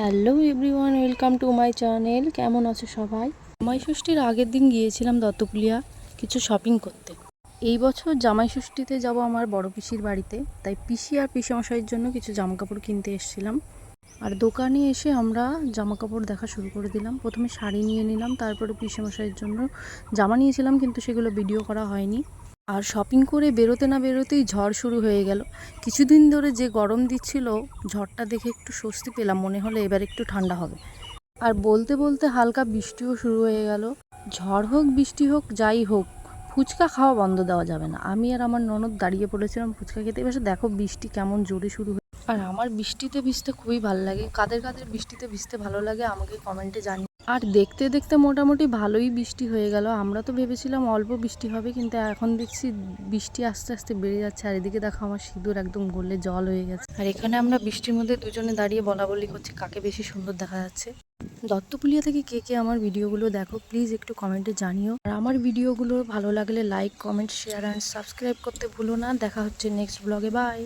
Hello everyone, welcome to my channel. কেমন আছো সবাই? জামাই ষষ্ঠীর আগের দিন গিয়েছিলাম দত্তপুলিয়া কিছু শপিং করতে। এই বছর জামাই ষষ্ঠীতে যাব আমার বড় পিসির বাড়িতে, তাই পিসি আর পিসেমশাইয়ের জন্য কিছু জামা কাপড় কিনতে এসেছিলাম। আর দোকানে এসে আমরা জামা কাপড় দেখা শুরু করে দিলাম। প্রথমে শাড়ি নিয়ে নিলাম, তারপরে পিসেমশাইয়ের জন্য জামা নিয়েছিলাম, কিন্তু সেগুলো ভিডিও করা হয়নি। আর শপিং করে বেরোতে না বেরোতেই ঝড় শুরু হয়ে গেল। কিছুদিন ধরে যে গরম দিচ্ছিল, ঝড়টা দেখে একটু স্বস্তি পেলাম, মনে হলো এবার একটু ঠান্ডা হবে। আর বলতে বলতে হালকা বৃষ্টিও শুরু হয়ে গেল। ঝড় হোক, বৃষ্টি হোক, যাই হোক, ফুচকা খাওয়া বন্ধ দেওয়া যাবে না। আমি আর আমার ননদ দাঁড়িয়ে পড়েছিলাম ফুচকা খেতে। এবার দেখো বৃষ্টি কেমন জোরে শুরু হয়ে আর আমার বৃষ্টিতে ভিজতে খুবই ভালো লাগে। কাদের কাদের বৃষ্টিতে ভিজতে ভালো লাগে আমাকে কমেন্টে জানি আর দেখতে দেখতে মোটামুটি ভালোই বৃষ্টি হয়ে গেল। আমরা তো ভেবেছিলাম অল্প বৃষ্টি হবে, কিন্তু এখন দেখছি বৃষ্টি আস্তে আস্তে বেড়ে যাচ্ছে। আর এদিকে দেখো আমার সিঁদুর একদম গলে জল হয়ে গেছে। আর এখানে আমরা বৃষ্টির মধ্যে দুজনে দাঁড়িয়ে বলা বলি করছি, কাকে বেশি সুন্দর দেখা যাচ্ছে। দত্তপুলিয়া থেকে কে কে আমার ভিডিওগুলো দেখো, প্লিজ একটু কমেন্টে জানিও। আর আমার ভিডিওগুলো ভালো লাগলে like, comment, share and subscribe করতে ভুলো না। দেখা হচ্ছে নেক্সট ব্লগে বাই